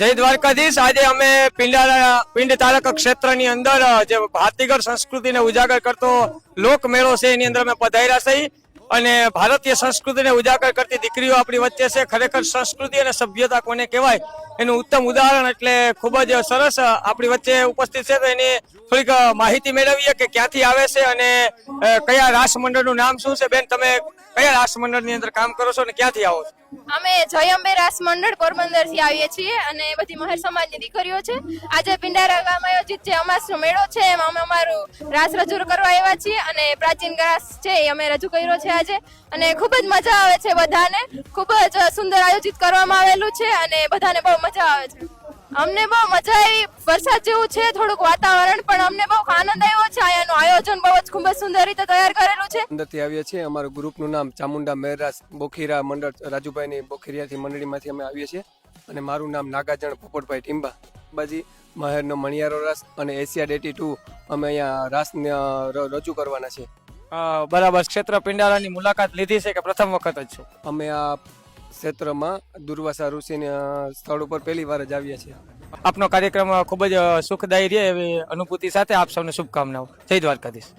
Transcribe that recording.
જય દ્વારકાધીશ. આજે અમે પિંડારા પિંડ તારક ક્ષેત્રની અંદર જે ભાતીગળ સંસ્કૃતિને ઉજાગર કરતો લોક મેળો છે, એની અંદર અમે પધાર્યા છીએ. અને ભારતીય સંસ્કૃતિને ઉજાગર કરતી દીકરીઓ આપણી વચ્ચે છે. ખરેખર સંસ્કૃતિ અને સભ્યતા કોને કહેવાય, એનું ઉત્તમ ઉદાહરણ એટલે ખૂબ જ સરસ આપણી વચ્ચે ઉપસ્થિત છે. તો એની થોડીક માહિતી મેળવીએ કે ક્યાંથી આવે છે અને કયા રાસ નામ શું છે? બેન, તમે કયા રાસ મંડળની અંદર કામ કરો છો અને ક્યાંથી આવો છો? અમે જય અંબે રાસ મંડળ પોરબંદરથી આવીએ છીએ અને બધી મહેર સમાજની દીકરીઓ છે. આજે પિંડારા ગામ આયોજિત જે અમાસનો મેળો છે, એમાં અમે અમારું રાસ રજૂ કરવા આવ્યા છીએ અને પ્રાચીન રાસ છે એ અમે રજૂ કર્યો છે આજે. અને ખૂબ જ મજા આવે છે બધાને. ખૂબ જ સુંદર આયોજિત કરવામાં આવેલું છે અને બધાને બહુ મજા આવે છે. અમને બહુ મજા આવી. વરસાદ જેવું છે થોડુંક વાતાવરણ પણ અમને બહુ આનંદ આવ્યો છે. અહીંયાનું આયોજન બહુ જ ખૂબ જ સુંદર રીતે તૈયાર કરેલું છે. અંદરથી આવીએ છીએ. અમારું ગ્રુપનું નામ ચામુંડા મહેરાસ બોખીરા મંડળ રાજુભાઈની બોખીરિયાથી મંડળીમાંથી અમે આવીએ છીએ. અને મારું નામ નાગાજણ પોપટભાઈ ટીંબા. બાજી મહેરનો મણિયારો રાસ અને એશિયા ડેટી ટુ અમે અહીંયા રાસને અ, રજૂ કરવાના છે બરાબર. ક્ષેત્ર પિંડારાની મુલાકાત લીધી છે કે પ્રથમ વખત જ છું? અમે આ ક્ષેત્રમાં દુર્વાસા ઋષિના સ્થળ ઉપર પહેલી વાર જ આવ્યા છીએ. આપનો કાર્યક્રમ ખૂબ જ સુખદાયી રહે એવી અનુભૂતિ સાથે આપ સૌને શુભકામનાઓ. જય દ્વારકાધીશ.